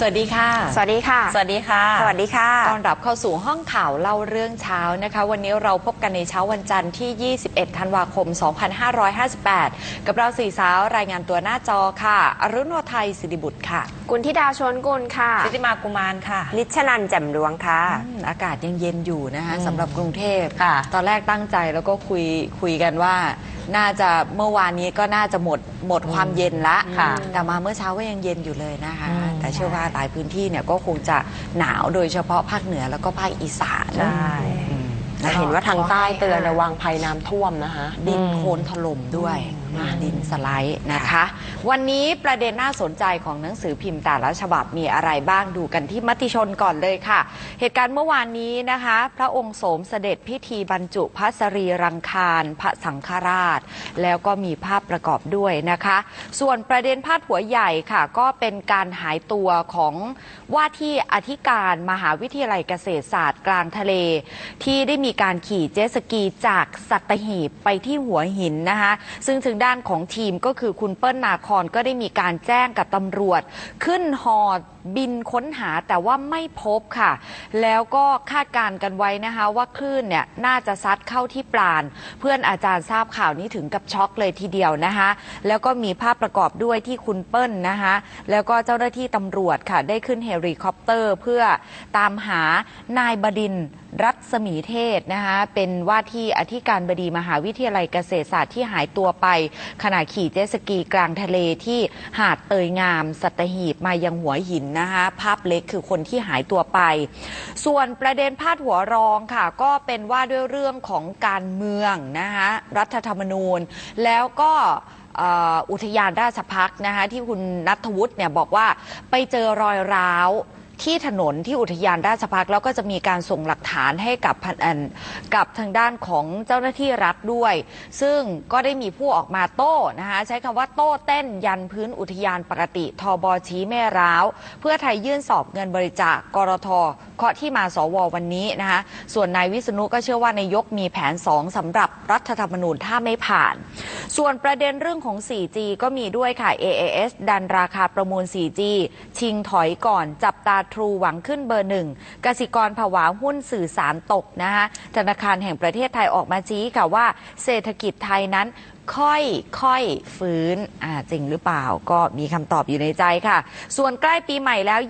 สวัสดีค่ะ สวัสดีค่ะ สวัสดีค่ะ สวัสดีค่ะ ต้อนรับเข้าสู่ห้องข่าวเล่าเรื่องเช้านะคะ วันนี้เราพบกันในเช้าวันจันทร์ที่ 21 ธันวาคม 2558 กับเราสี่สาวรายงานตัวหน้าจอค่ะ อรุณโนไทยสิริบุตรค่ะ กุลธิดาชนกุลค่ะสิทธิมากุมารค่ะ นิชนันแจ่มดวงค่ะอืมอากาศยังเย็นอยู่นะคะอืมสำหรับกรุงเทพค่ะตอนแรกตั้งใจแล้วก็คุยคุยกันว่า น่าจะเมื่อวานนี้ก็น่าจะหมดหมดความเย็นละค่ะ แต่มาเมื่อเช้าก็ยังเย็นอยู่เลยนะคะอืมแต่เชื่อว่าหลายพื้นที่เนี่ยก็คงจะหนาวโดยเฉพาะภาคเหนือแล้วก็ภาคอีสานใช่ อืมแต่เห็นว่าทางใต้เตือนระวังภัยน้ำท่วมนะคะ ดินโคลนถล่มด้วย นะดินสไลด์นะคะ วันนี้ประเด็นน่าสนใจของหนังสือพิมพ์แต่ละฉบับมีอะไรบ้างดูกันที่มติชนก่อนเลยค่ะ เหตุการณ์เมื่อวานนี้นะคะ พระองค์โสมเสด็จพิธีบรรจุพระสรีรังคารพระสังฆราช แล้วก็มีภาพประกอบด้วยนะคะ ส่วนประเด็นพาดหัวใหญ่ค่ะ ก็เป็นการหายตัวของว่าที่อธิการมหาวิทยาลัยเกษตรศาสตร์กลางทะเล ที่ได้มีการขี่เจ็ตสกีจากสัตหีบไปที่หัวหินนะคะ ซึ่งทางด้านของทีมก็คือคุณเปิ้ลนาคอนก็ได้มีการแจ้งกับตำรวจ ขึ้นฮอบินค้นหาแต่ว่าไม่พบค่ะ แล้วก็คาดการกันไว้นะคะ ว่าคลื่นเนี่ยน่าจะซัดเข้าที่ปราณเพื่อนอาจารย์ทราบข่าวนี้ถึงกับช็อกเลยทีเดียวนะคะ แล้วก็มีภาพประกอบด้วยที่คุณเปิ้ลนะคะ แล้วก็เจ้าหน้าที่ตำรวจค่ะ ได้ขึ้นเฮลิคอปเตอร์เพื่อตามหานายบดิน รัศมีเทศนะคะเป็นว่าที่อธิการบดีมหาวิทยาลัยเกษตรศาสตร์ที่หายตัวไป ขณะขี่เจสกีกลางทะเลที่หาดเตยงาม สัตหีบมายังหัวหินนะคะภาพเล็กคือคนที่หายตัวไป ส่วนประเด็นพาดหัวรองค่ะ ก็เป็นว่าด้วยเรื่องของการเมืองนะคะรัฐธรรมนูญ แล้วก็อุทยานราชพักนะคะที่คุณนัทวุฒิเนี่ยบอกว่าไปเจอรอยร้าว ที่ถนนที่อุทยานราชพักแล้วก็จะมีการส่งหลักฐานให้กับพันอันกับทางด้านของเจ้าหน้าที่รัฐด้วย ซึ่งก็ได้มีผู้ออกมาโต้นะคะใช้คำว่าโต้เต้นยันพื้นอุทยานปกติทบชี้แม่ร้าว เพื่อไทยยื่นสอบเงินบริจาคกรทเคาะที่มาสววันนี้นะคะส่วนนายวิษณุก็เชื่อว่านายกมีแผน2สำหรับรัฐธรรมนูญถ้าไม่ผ่าน ส่วนประเด็นเรื่องของ 4G ก็มีด้วยค่ะ AAS ดันราคาประมูล 4G ชิงถอยก่อนจับตาทรูหวังขึ้นเบอร์หนึ่งกสิกรผวาหุ้นสื่อสารตกนะคะธนาคารแห่งประเทศไทยออกมาชี้ค่ะว่า เศรษฐกิจไทยนั้น ค่อยค่อยฟื้นอ่าจริงหรือเปล่าก็มีคำตอบอยู่ในใจค่ะ ส่วนใกล้ปีใหม่แล้ว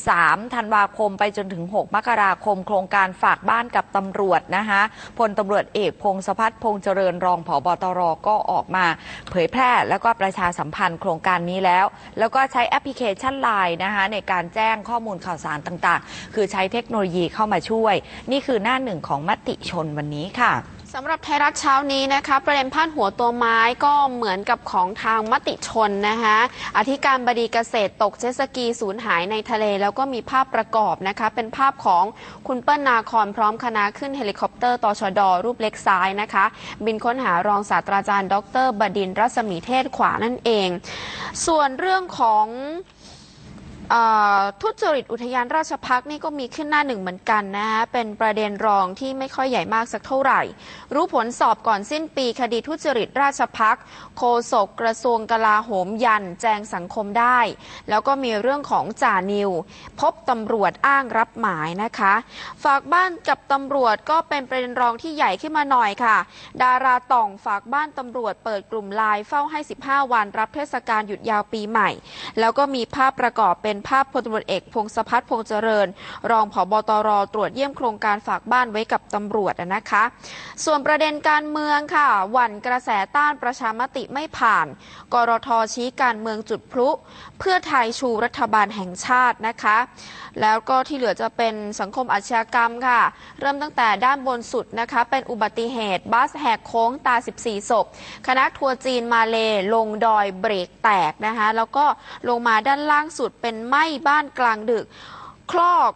23 ธันวาคมไปจนถึง 6 มกราคม โครงการฝากบ้านกับตำรวจนะคะพลตำรวจเอกพงศพัฒน์พงษ์เจริญรองผอบตรก็ออกมาเผยแพร่แล้วก็ประชาสัมพันธ์โครงการนี้แล้ว แล้วก็ใช้แอปพลิเคชันไลน์นะคะในการแจ้งข้อมูลข่าวสารต่างๆ คือใช้เทคโนโลยีเข้ามาช่วย นี่คือหน้าหนึ่งของมติชนวันนี้ค่ะ สำหรับไทยรัฐเช้านี้นะคะประเด็นพาดหัวตัวไม้ก็เหมือนกับของทางมติชนนะคะอธิการบดีเกษตรตกเจสกีสูญหายในทะเล แล้วก็มีภาพประกอบนะคะ เป็นภาพของคุณเปิ้ลนาคอนพร้อมคณะขึ้นเฮลิคอปเตอร์ตชด รูปเล็กซ้ายนะคะ บินค้นหารองศาสตราจารย์ ดร บดินรัศมีเทศขวานั่นเอง ส่วนเรื่องของ ทุจริตอุทยานราชพักษ์นี่ก็มีขึ้นหน้าหนึ่งเหมือนกันนะฮะเป็นประเด็นรองที่ไม่ค่อยใหญ่มากสักเท่าไหร่ รู้ผลสอบก่อนสิ้นปีคดีทุจริตราชพักษ์โฆษกกระทรวงกลาโหมยัน แจงสังคมได้ แล้วก็มีเรื่องของจ่านิว พบตำรวจอ้างรับหมายนะคะ ฝากบ้านกับตำรวจก็เป็นประเด็นรองที่ใหญ่ขึ้นมาหน่อยค่ะ ดาราต่องฝากบ้านตำรวจเปิดกลุ่มไลน์เฝ้าให้ 15 วันรับเทศกาลหยุดยาวปีใหม่ แล้วก็มีภาพประกอบเป็นภาพพลตำรวจเอกพงศพัฒน์พงษ์เจริญ รองผบตรตรวจเยี่ยมโครงการฝากบ้านไว้กับตำรวจนะคะ ส่วนประเด็นการเมืองค่ะหวั่นกระแสต้านประชามติไม่ผ่าน กรทชี้การเมืองจุดพลุ เพื่อไทยชูรัฐบาลแห่งชาตินะคะ แล้วก็ที่เหลือจะเป็นสังคมอาชญากรรมค่ะ เริ่มตั้งแต่ด้านบนสุดนะคะ เป็นอุบัติเหตุบัสแหกโค้งตา 14 ศพ คณะทัวร์จีนมาเลลงดอยเบรกแตกนะคะ แล้วก็ลงมาด้านล่างสุดเป็นไหม้บ้านกลางดึก คลอก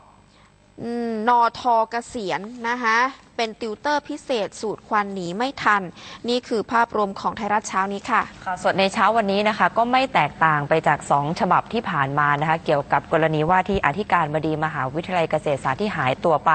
นอทอเกษียณนะคะ เป็นติวเตอร์พิเศษสูตรควันหนีไม่ทัน นี่คือภาพรวมของไทยรัฐเช้านี้ค่ะ ข่าวสดในเช้าวันนี้นะคะ ก็ไม่แตกต่างไปจาก 2 ฉบับที่ผ่านมานะคะ เกี่ยวกับกรณีว่าที่อธิการบดีมหาวิทยาลัยเกษตรศาสตร์ที่หายตัวไป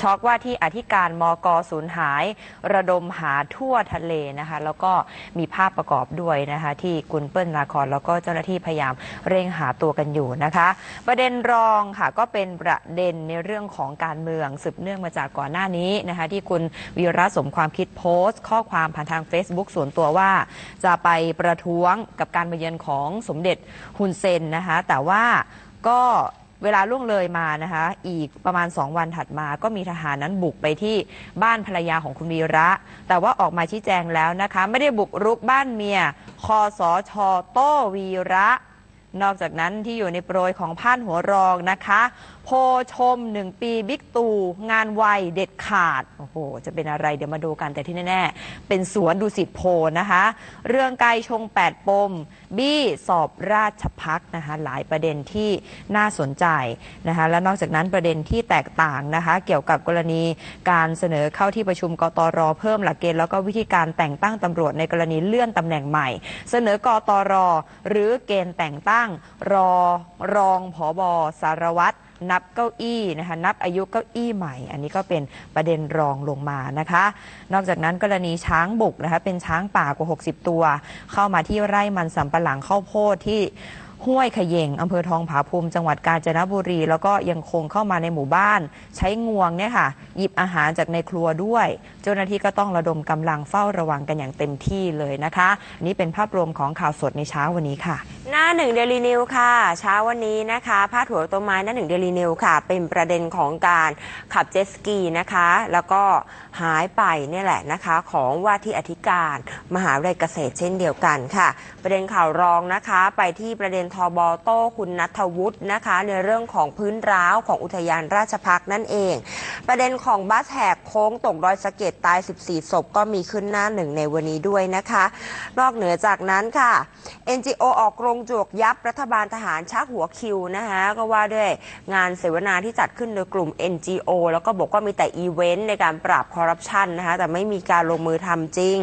ช็อกว่าที่อธิการมกสูญหาย ระดมหาทั่วทะเลนะคะ แล้วก็มีภาพประกอบด้วยนะคะ ที่กุลเปิ้ลนาคอนแล้วก็เจ้าหน้าที่พยายามเร่งหาตัวกันอยู่นะคะ ประเด็นรองค่ะก็เป็นประเด็นในเรื่องของการเมืองสืบเนื่องมาจากก่อนหน้านี้นะคะที่คุณวีระสมความคิดโพสต์ ข้อความผ่านทาง Facebook ส่วนตัวว่า จะไปประท้วงกับการมาเยือนของสมเด็จฮุนเซนนะคะแต่ว่าก็เวลาล่วงเลยมานะคะ อีกประมาณ 2 วันถัดมาก็มีทหารนั้นบุกไปที่บ้านภรรยาของคุณวีระ แต่ว่าออกมาชี้แจงแล้วนะคะ ไม่ได้บุกรุกบ้านเมีย คอสอชอโต้วีระ นอกจากนั้นที่อยู่ในโปรยของพาดหัวรองนะคะ โพชมหนึ่งปีบิ๊กตู่งานไวเด็ดขาด โอ้โห จะเป็นอะไรเดี๋ยวมาดูกันแต่ที่แน่ๆ เป็นสวนดุสิตโพนะคะ เรื่องไกลชง 8 ปม บี้สอบราชพักนะคะ หลายประเด็นที่น่าสนใจนะคะ และนอกจากนั้นประเด็นที่แตกต่างนะคะ เกี่ยวกับกรณีการเสนอเข้าที่ประชุมกตรเพิ่มหลักเกณฑ์แล้วก็วิธีการแต่งตั้งตำรวจในกรณีเลื่อนตำแหน่งใหม่ เสนอกตรหรือเกณฑ์แต่งตั้งรอรองผอบอสารวัตรนับเก้าอี้นะคะนับอายุเก้าอี้ใหม่ อันนี้ก็เป็นประเด็นรองลงมานะคะ นอกจากนั้นกรณีช้างบุกนะคะเป็นช้างป่ากว่า 60 ตัว เข้ามาที่ไร่มันสำปะหลังข้าวโพดที่ ห้วยขยงอำเภอทองผาภูมิจังหวัดกาญจนบุรี แล้วก็ยังคงเข้ามาในหมู่บ้าน ใช้งวงเนี่ยค่ะ หยิบอาหารจากในครัวด้วย เจ้าหน้าที่ก็ต้องระดมกำลังเฝ้าระวังกันอย่างเต็มที่เลยนะคะนนี่เป็นภาพรวมของข่าวสดในเช้าวันนี้ค่ะ หน้าหนึ่งเดลีนิวค่ะ เช้าวันนี้นะคะพาดหัวตัวไม้หน้าหนึ่งเดลีนิวค่ะ เป็นประเด็นของการขับเจ็ตสกีนะคะ แล้วก็หายไปเนี่ยแหละนะคะ ของว่าที่อธิการ มหาวิทยาลัยเกษตรเช่นเดียวกันค่ะ ประเด็นข่าวรองนะคะ ไปที่ประเด็นทบโต้คุณนัทวุฒินะคะ ในเรื่องของพื้นร้าวของอุทยานราชพักนั่นเอง ประเด็นของบัสแหกโค้งตกดอยสะเก็ดตาย 14 ศพก็มีขึ้นหน้าหนึ่งในวันนี้ด้วยนะคะ นอกเหนือจากนั้นค่ะ NGO ออกโรงจวกยับรัฐบาลทหารชักหัวคิวนะคะก็ว่าด้วยงานเสวนาที่จัดขึ้นโดยกลุ่ม NGO แล้วก็บอกว่ามีแต่อีเวนต์ในการปราบคอร์รัปชันนะคะแต่ไม่มีการลงมือทำจริง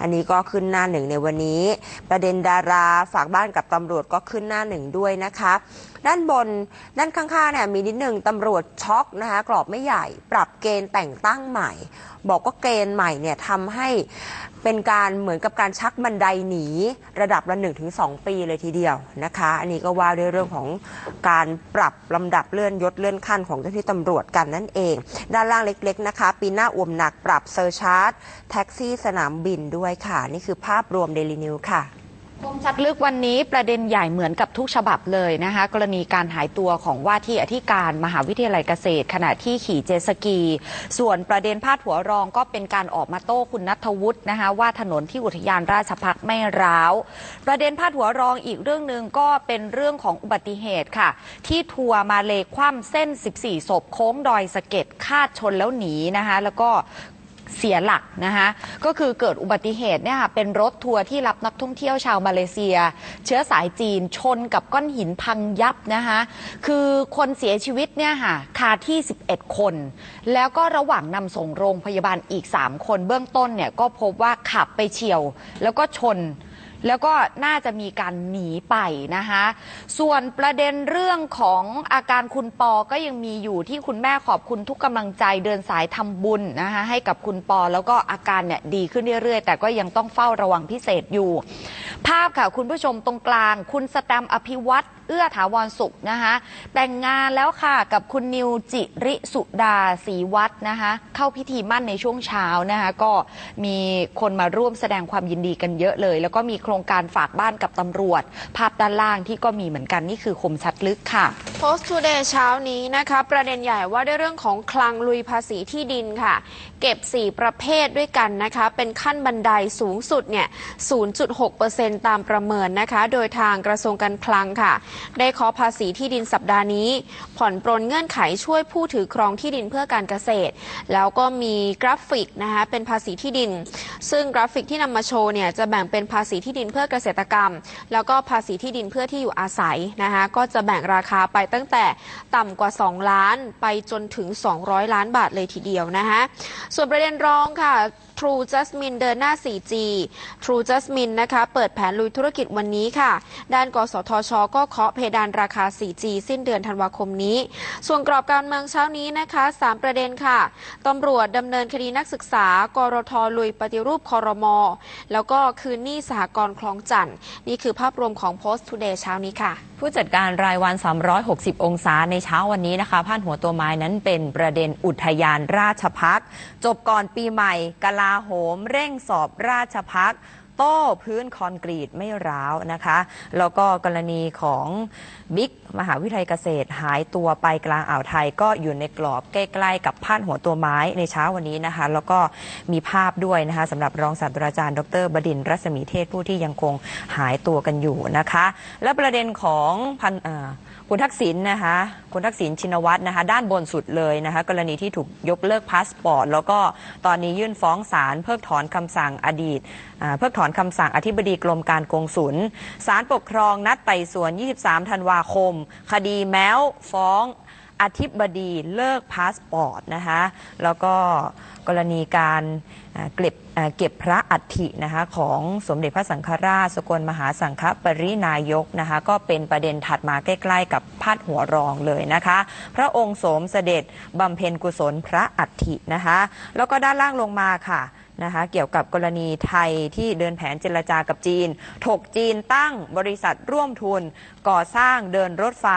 อันนี้ก็ขึ้นหน้าหนึ่งในวันนี้ ประเด็นดาราฝากบ้านกับตำรวจก็ขึ้นขึ้นหน้าหนึ่งด้วยนะคะ ด้านบนด้านข้างๆเนี่ยมีนิดหนึ่งตำรวจช็อกนะคะกรอบไม่ใหญ่ ปรับเกณฑ์แต่งตั้งใหม่ บอกว่าเกณฑ์ใหม่เนี่ยทำให้เป็นการเหมือนกับการชักบันไดหนี ระดับละ1-2ปีเลยทีเดียวนะคะ อันนี้ก็ว่าด้วยเรื่องของการปรับลำดับเลื่อนยศเลื่อนขั้นของเจ้าหน้าที่ตำรวจกันนั่นเอง ด้านล่างเล็กๆนะคะ ปีหน้าอวมหนักปรับเซอร์ชาร์จแท็กซี่สนามบินด้วยค่ะ นี่คือภาพรวมเดลินิวค่ะ คมชัดลึกวันนี้ประเด็นใหญ่เหมือนกับทุกฉบับเลยนะคะกรณีการหายตัวของว่าที่อธิการมหาวิทยาลัยเกษตร ขณะที่ขี่เจสกี ส่วนประเด็นพาดหัวรองก็เป็นการออกมาโต้คุณนัทวุฒินะคะว่าถนนที่อุทยานราชพักไม่ร้าว ประเด็นพาดหัวรองอีกเรื่องหนึ่งก็เป็นเรื่องของอุบัติเหตุค่ะ ที่ทัวร์มาเลคว่ำเส้น 14 ศพโค้งดอยสะเก็ดคาดชนแล้วหนีนะคะแล้วก็ เสียหลักนะคะก็คือเกิดอุบัติเหตุเนี่ยค่ะเป็นรถทัวร์ที่รับนักท่องเที่ยวชาวมาเลเซีย เชื้อสายจีนชนกับก้อนหินพังยับนะคะคือคนเสียชีวิตเนี่ยค่ะคาที่ 11 คน แล้วก็ระหว่างนำส่งโรงพยาบาลอีก 3 คนเบื้องต้นเนี่ยก็พบว่าขับไปเฉียว แล้วก็ชน แล้วก็น่าจะมีการหนีไปนะคะส่วนประเด็นเรื่องของอาการคุณปอก็ยังมีอยู่ที่คุณแม่ขอบคุณทุกกำลังใจเดินสายทำบุญนะคะให้กับคุณปอ แล้วก็อาการเนี่ยดีขึ้นเรื่อยๆ แต่ก็ยังต้องเฝ้าระวังพิเศษอยู่ ภาพค่ะคุณผู้ชมตรงกลาง คุณสแตมอภิวัตร เอื้อถาวรสุขนะคะ แต่งงานแล้วค่ะกับคุณนิวจิริสุดาศรีวัฒน์นะคะ เข้าพิธีมั่นในช่วงเช้านะคะ ก็มีคนมาร่วมแสดงความยินดีกันเยอะเลย แล้วก็มีโครงการฝากบ้านกับตำรวจ ภาพด้านล่างที่ก็มีเหมือนกันนี่คือคมชัดลึกค่ะ Post Today เช้านี้นะคะ ประเด็นใหญ่ว่าด้วยเรื่องของคลังลุยภาษีที่ดินค่ะ เก็บ 4 ประเภทด้วยกันนะคะ เป็นขั้นบันไดสูงสุดเนี่ย 0.6%ตามประเมินนะคะ โดยทางกระทรวงการคลังค่ะได้เคาะภาษีที่ดินสัปดาห์นี้ ผ่อนปรนเงื่อนไขช่วยผู้ถือครองที่ดินเพื่อการเกษตร แล้วก็มีกราฟิกนะคะเป็นภาษีที่ดิน ซึ่งกราฟิกที่นำมาโชว์เนี่ยจะแบ่งเป็นภาษีที่ดินเพื่อเกษตรกรรม แล้วก็ภาษีที่ดินเพื่อที่อยู่อาศัยนะคะก็จะแบ่งราคาไปตั้งแต่ต่ำกว่า 2 ล้านไปจนถึง 200 ล้านบาทเลยทีเดียวนะคะส่วนประเด็นรองค่ะ True Jasmine เดินหน้า 4G True Jasmine นะคะเปิดแผนลุยธุรกิจวันนี้ค่ะ ด้านกสทช ก็เคาะเพดานราคา 4G สิ้นเดือนธันวาคมนี้ ส่วนกรอบการเมืองเช้านี้นะคะ 3 ประเด็นค่ะตำรวจดำเนินคดีนักศึกษากรทลุยปฏิรูปคอรมอแล้วก็คืนหนี้สหกรณ์คลองจันทน์นี่คือภาพรวมของ Post Today เช้านี้ค่ะ ผู้จัดการรายวัน 360 องศาในเช้าวันนี้นะคะพาดหัวตัวไม้นั้นเป็นประเด็นอุทยานราชพักจบก่อนปีใหม่กลาาโหม เร่งสอบราชพักโต้พื้นคอนกรีตไม่ร้าวนะคะ แล้วก็กรณีของบิ๊กมหาวิทยาลัยเกษตรหายตัวไปกลางอ่าวไทยก็อยู่ในกรอบใกล้ๆ กับพาดหัวตัวไม้ในเช้าวันนี้นะคะ แล้วก็มีภาพด้วยนะคะสำหรับรองศาสตราจารย์ ดร บดินรัศมีเทศผู้ที่ยังคงหายตัวกันอยู่นะคะ และประเด็นของพันอ่ คุณทักษิณนะคะคุณทักษิณชินวัตรนะคะ ด้านบนสุดเลยนะคะ กรณีที่ถูกยกเลิกพาสปอร์ต แล้วก็ตอนนี้ยื่นฟ้องศาลเพิกถอนคำสั่งอดีตเพิกถอนคำสั่งอธิบดีกรมการกงสุลศาลปกครองนัดไต่สวน 23 ธันวาคม คดีแม้วฟ้อง อธิบดีเลิกพาสปอร์ตนะคะแล้วก็กรณีการเก็บเก็บพระอัฐินะคะของสมเด็จพระสังฆราช สกลมหาสังฆปรินายกนะคะก็เป็นประเด็นถัดมาใกล้ ๆ กับพาดหัวรองเลยนะคะ พระองค์สมเสด็จบำเพ็ญกุศลพระอัฐินะคะแล้วก็ด้านล่างลงมาค่ะนะคะเกี่ยวกับกรณีไทยที่เดินแผนเจรจากับจีน ถกจีนตั้งบริษัทร่วมทุนก่อสร้างเดินรถไฟ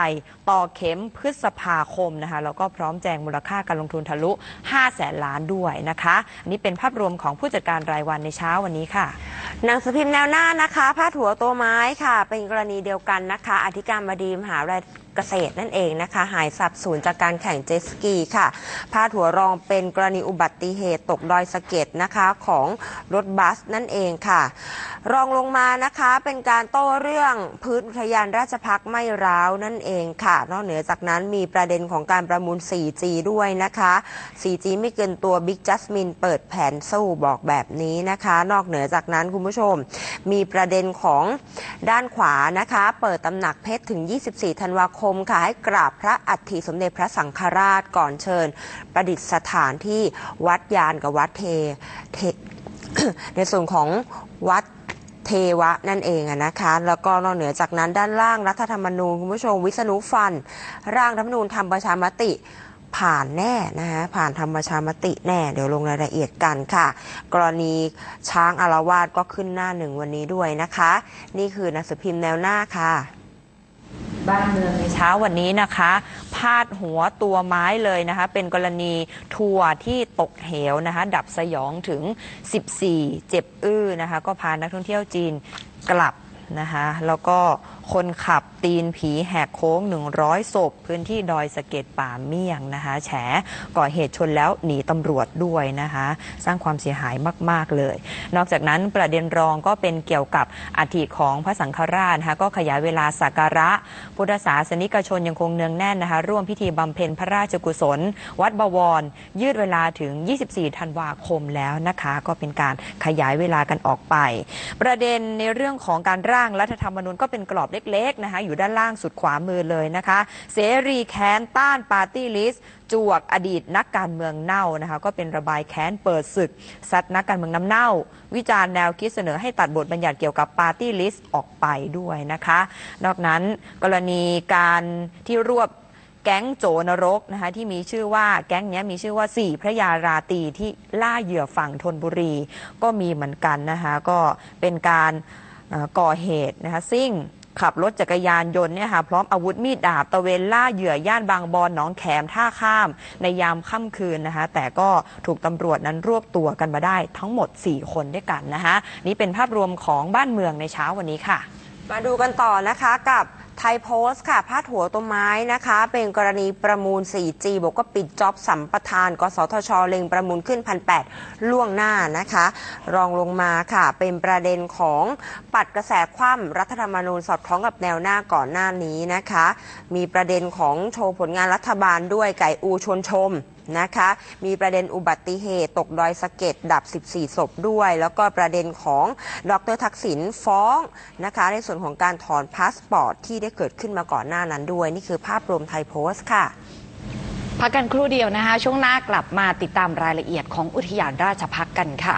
ต่อเข็มพฤษภาคมนะคะแล้วก็พร้อมแจงมูลค่าการลงทุนทะลุ 5 แสนล้านด้วยนะคะอันนี้เป็นภาพรวมของผู้จัดการรายวันในเช้าวันนี้ค่ะหนังสือพิมพ์แนวหน้านะคะพาดหัวตัวไม้ค่ะ เป็นกรณีเดียวกันนะคะ อธิการบดีมหาวิทยาลัยเกษตรนั่นเองนะคะ หายสับสูญจากการแข่งเจสกีค่ะ พาดหัวรองเป็นกรณีอุบัติเหตุตกดอยสะเก็ดนะคะของรถบัสนั่นเองค่ะ รองลงมานะคะเป็นการโต้เรื่องพื้นอุทยานราชพักไม่ร้าวนั่นเองค่ะ นอกเหนือจากนั้นมีประเด็นของการประมูล 4G ด้วยนะคะ 4G ไม่เกินตัวบิ๊กจัสมินเปิดแผนสู้บอกแบบนี้นะคะ นอกเหนือจากนั้นคุณผู้ชม มีประเด็นของด้านขวานะคะ เปิดตำหนักเพชรถึง 24 ธันวาคมค่ะ ให้กราบพระอัฐิสมเด็จพระสังฆราชก่อนเชิญ ประดิษฐานที่วัดยานกับวัดเทเทในส่วนของวัด เทวะนั่นเองอะนะคะ แล้วก็นอกเหนือจากนั้นด้านล่างรัฐธรรมนูญคุณผู้ชมวิษณุฟัน ร่างรัฐธรรมนูญทำประชามติผ่านแน่นะคะผ่านทำประชามติแน่ เดี๋ยวลงรายละเอียดกันค่ะ กรณีช้างอารวาสก็ขึ้นหน้าหนึ่งวันนี้ด้วยนะคะ นี่คือหนังสือพิมพ์แนวหน้าค่ะ บ้านเมืองในเช้าวันนี้นะคะาดหัวตัวไม้เลยนะคะ เป็นกรณีทัวร์ที่ตกเหวนะคะ ดับสยองถึง 14 เจ็บอื้อนะคะ ก็พานักท่องเที่ยวจีนกลับนะคะ แล้วก็คนขับตีนผีแหกโค้ง 100ศพพื้นที่ดอยสะเก็ดป่าเมี่ยงนะคะ แฉก่อเหตุชนแล้วหนีตำรวจด้วยนะคะ สร้างความเสียหายมาก ๆ เลย นอกจากนั้นประเด็นรองก็เป็นเกี่ยวกับอัฐิของพระสังฆราชนะคะก็ขยายเวลาสักการะ พุทธศาสนิกชนยังคงเนืองแน่นนะคะ ร่วมพิธีบำเพ็ญพระราชกุศล วัดบวร ยืดเวลาถึง 24 ธันวาคมแล้วนะคะ ก็เป็นการขยายเวลากันออกไป ประเด็นในเรื่องของการร่างรัฐธรรมนูญก็เป็นกรอบเล็กๆนะคะอยู่ด้านล่างสุดขวามือเลยนะคะ เสรีแค้นต้านปาร์ตี้ลิสต์จวกอดีตนักการเมืองเน่านะคะก็เป็นระบายแค้นเปิดศึกซัดนักการเมืองน้ำเน่า วิจารณ์แนวคิดเสนอให้ตัดบทบัญญัติเกี่ยวกับปาร์ตี้ลิสต์ออกไปด้วยนะคะ นอกนั้นกรณีการที่รวบแก๊งโจนรกนะคะที่มีชื่อว่าแก๊งนี้มีชื่อว่าสี่พระยาราตีที่ล่าเหยื่อฝั่งธนบุรี ก็มีเหมือนกันนะคะก็เป็นการก่อเหตุนะคะซิ่ง ขับรถจักรยานยนต์เนี่ยค่ะพร้อมอาวุธมีดดาบตะเวนล่าเหยื่อย่านบางบอนหนองแขมท่าข้าม ในยามค่ำคืนนะคะ แต่ก็ถูกตำรวจนั้นรวบตัวกันมาได้ทั้งหมด 4 คนด้วยกันนะคะนี่เป็นภาพรวมของบ้านเมืองในเช้าวันนี้ค่ะ มาดูกันต่อนะคะกับ ไทยโพสต์ค่ะพาดหัวตัวไม้นะคะ เป็นกรณีประมูล 4G บอกว่าปิดจ็อบสัมปทาน กสทช เล็งประมูลขึ้น1,800ล่วงหน้านะคะ รองลงมาค่ะ เป็นประเด็นของปัดกระแสคว่ำรัฐธรรมนูญสอดคล้องกับแนวหน้าก่อนหน้านี้นะคะ มีประเด็นของโชว์ผลงานรัฐบาลด้วยไก่อูชวนชมนะคะ มีประเด็นอุบัติเหตุตกดอยสะเก็ดดับ 14 ศพด้วย แล้วก็ประเด็นของดรทักษิณฟ้องนะคะ ในส่วนของการถอนพาสปอร์ตที่ได้เกิดขึ้นมาก่อนหน้านั้นด้วย นี่คือภาพรวมไทยโพสต์ค่ะพักกันครู่เดียวนะคะ ช่วงหน้ากลับมาติดตามรายละเอียดของอุทยานราชพักกันค่ะ